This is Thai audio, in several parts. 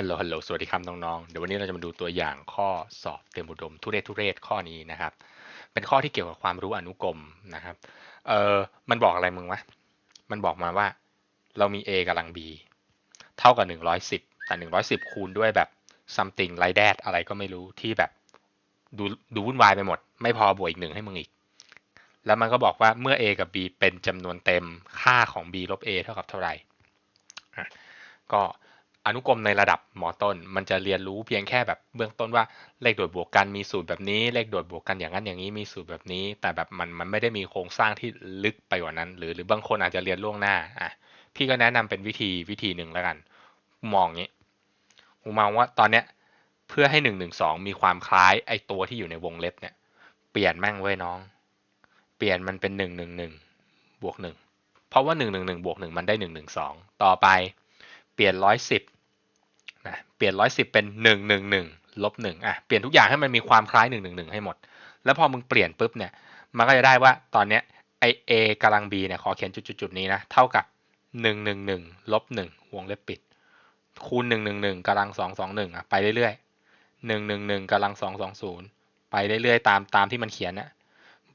ฮัลโหลฮัลโหลสวัสดีครับน้องๆ เดี๋ยววันนี้เราจะมาดูตัวอย่างข้อสอบเต็มอุดม ทุเรศทุเรศข้อนี้นะครับ เป็นข้อที่เกี่ยวกับความรู้อนุกรมนะครับ เออมันบอกอะไรมึงวะ มันบอกมาว่า เรามี a กำลัง b เท่ากับ 110 แต่ 110 คูณด้วยแบบ something ไรแดดอะไรก็ไม่รู้ที่แบบดูดูวุ่นวายไปหมด ไม่พอบวกอีกหนึ่งให้มึงอีก แล้วมันก็บอกว่าเมื่อ a กับ b เป็นจำนวนเต็มค่าของ b ลบ a เท่ากับเท่าไหร่ก็ อนุกรมในระดับหมอต้น มันจะเรียนรู้เพียงแค่แบบเบื้องต้นว่าเลขโดดบวกกันมีสูตรแบบนี้ เลขโดดบวกกันอย่างนั้นอย่างนี้มีสูตรแบบนี้ แต่แบบมันมันไม่ได้มีโครงสร้างที่ลึกไปกว่านั้น หรือหรือบางคนอาจจะเรียนล่วงหน้าอะพี่ก็แนะนำเป็นวิธีวิธีหนึ่งแล้วกัน มองงี้ผมมองว่าตอนเนี้ยเพื่อให้หนึ่งหนึ่งสองมีความคล้ายไอตัวที่อยู่ในวงเล็บเนี่ย เปลี่ยนแม่งไว้น้อง เปลี่ยนมันเป็นหนึ่งหนึ่งหนึ่งบวกหนึ่งเพราะว่าหนึ่งหนึ่งหนึ่งบวกหนึ่งมันได้หนึ่งหนึ่งสองต่อไปเปลี่ยนร้อยสิบ นะเปลี่ยนร้อยสิบเป็นหนึ่งหนึ่งหนึ่งลบหนึ่งอะเปลี่ยนทุกอย่างให้มันมีความคล้ายหนึ่งหนึ่งหนึ่งให้หมด แล้วพอมึงเปลี่ยนปุ๊บเนี่ยมันก็จะได้ว่าตอนเนี้ยไอเอกำลัง b เนี่ยขอเขียนจุดๆนี้นะเท่ากับหนึ่งหนึ่งหนึ่งลบหนึ่งวงเล็บปิด คูณหนึ่งหนึ่งหนึ่งกำลังสองสองหนึ่งอะไปเรื่อยๆหนึ่งหนึ่งหนึ่งกำลังสองสองศูนย์ไปเรื่อยๆตามตามที่มันเขียนนะ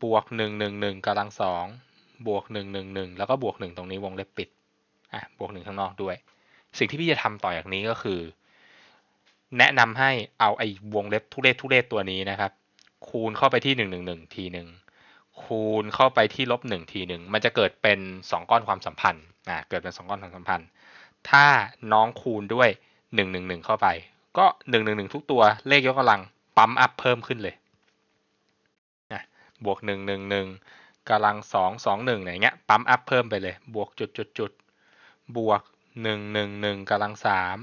บวกหนึ่งหนึ่งหนึ่งกำลังสองบวกหนึ่งหนึ่งหนึ่งแล้วก็บวกหนึ่งตรงนี้วงเล็บปิดอะบวกหนึ่งข้างนอกด้วย สิ่งที่พี่จะทำต่อจากนี้ก็คือ แนะนำให้เอาไอ้วงเล็บทุเรศทุเรศตัวนี้นะครับ คูณเข้าไปที่หนึ่งหนึ่งหนึ่งทีหนึ่งคูณเข้าไปที่ลบหนึ่งทีหนึ่งมันจะเกิดเป็นสองก้อนความสัมพันธ์อ่าเกิดเป็นสองก้อนความสัมพันธ์ ถ้าน้องคูณด้วยหนึ่งหนึ่งหนึ่งเข้าไป ก็หนึ่งหนึ่งหนึ่งทุกตัวเลขยกกำลังปั๊มอัพเพิ่มขึ้นเลยนะบวกหนึ่งหนึ่งหนึ่งกำลังสองสองหนึ่งอย่างเงี้ยปั๊มอัพเพิ่มไปเลย บวกจุดจุดจุดบวก หนึ่งหนึ่งหนึ่งกำลังสาม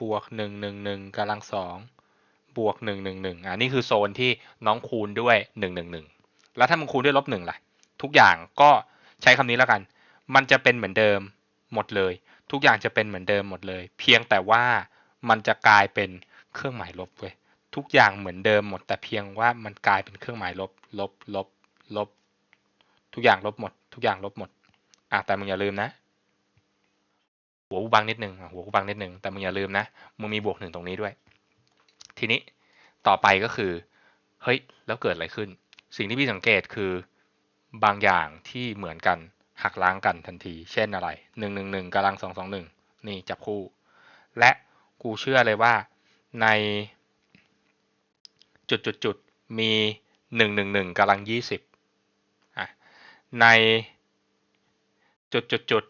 บวกหนึ่งหนึ่งหนึ่งกำลังสองบวกหนึ่งหนึ่งหนึ่งอ่านี่คือโซนที่น้องคูณด้วยหนึ่งหนึ่งหนึ่งแล้วถ้ามึงคูณด้วยลบหนึ่งล่ะ ทุกอย่างก็ใช้คำนี้แล้วกัน มันจะเป็นเหมือนเดิมหมดเลย ทุกอย่างจะเป็นเหมือนเดิมหมดเลย เพียงแต่ว่ามันจะกลายเป็นเครื่องหมายลบเว้ยทุกอย่างเหมือนเดิมหมด แต่เพียงว่ามันกลายเป็นเครื่องหมายลบ ลบลบลบ ทุกอย่างลบหมด ทุกอย่างลบหมดอะแต่มึงอย่าลืมนะ หัวกูบังนิดนึงหัวกูบังนิดนึงแต่มึงอย่าลืมนะมึงมีบวกหนึ่งตรงนี้ด้วย ทีนี้ต่อไปก็คือเฮ้ยแล้วเกิดอะไรขึ้น สิ่งที่พี่สังเกตคือบางอย่างที่เหมือนกันหักล้างกันทันที เช่นอะไรหนึ่งหนึ่งหนึ่งกำลังสองสองหนึ่งนี่จับคู่ และกูเชื่อเลยว่าในจุดจุดจุดมีหนึ่งหนึ่งหนึ่งกำลังยี่สิบในจุดจุดจุด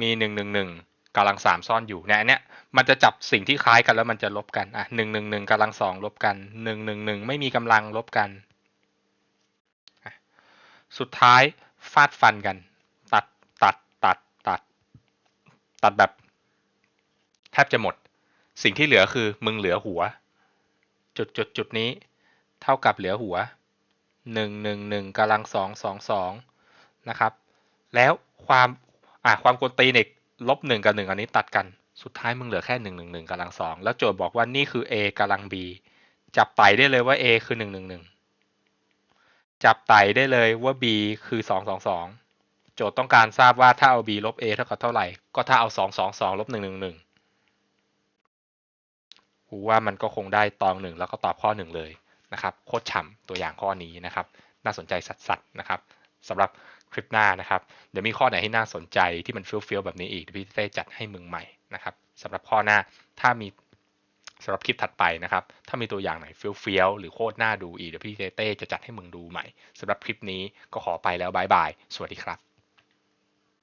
มีหนึ่งหนึ่งหนึ่ง กำลังสามซ่อนอยู่เนี่ยอันเนี้ยมันจะจับสิ่งที่คล้ายกันแล้วมันจะลบกันอะหนึ่งหนึ่งหนึ่งกำลังสองลบกันหนึ่งหนึ่งหนึ่งไม่มีกำลังลบกัน สุดท้ายฟาดฟันกัน ตัดตัดตัดตัด ตัดแบบ แทบจะหมด สิ่งที่เหลือคือมึงเหลือหัว จุดจุดจุดนี้ เท่ากับเหลือหัวหนึ่งหนึ่งหนึ่งกำลังสองสองสองนะครับ แล้วความอ่าความกวนตีนอีก ลบหนึ่งกับหนึ่งอันนี้ตัดกัน สุดท้ายมึงเหลือแค่หนึ่งหนึ่งหนึ่งกำลังสองแล้วโจทย์บอกว่านี่คือ a กำลัง b จับไต่ได้เลยว่า a คือหนึ่งหนึ่งหนึ่งจับไต่ได้เลยว่า b คือสองสองสองโจทย์ต้องการทราบว่าถ้าเอา b ลบ a เท่ากับเท่าไหร่ ก็ถ้าเอาสองสองสองลบหนึ่งหนึ่งหนึ่งกูว่ามันก็คงได้ตองหนึ่งแล้วก็ตอบข้อหนึ่งเลยนะครับ โคตรฉ่ำตัวอย่างข้อนี้นะครับ น่าสนใจสัสๆนะครับสำหรับ คลิปหน้านะครับ เดี๋ยวมีข้อไหนที่น่าสนใจที่มันเฟี้ยวๆแบบนี้อีกพี่เต้จัดให้มึงใหม่นะครับสำหรับข้อหน้าถ้ามีสำหรับคลิปถัดไปนะครับ ถ้ามีตัวอย่างไหนเฟี้ยวๆหรือโคตรน่าดูอีกเดี๋ยวพี่เต้จะจัดให้มึงดูใหม่สำหรับคลิปนี้ก็ขอไปแล้วบายบายสวัสดีครับ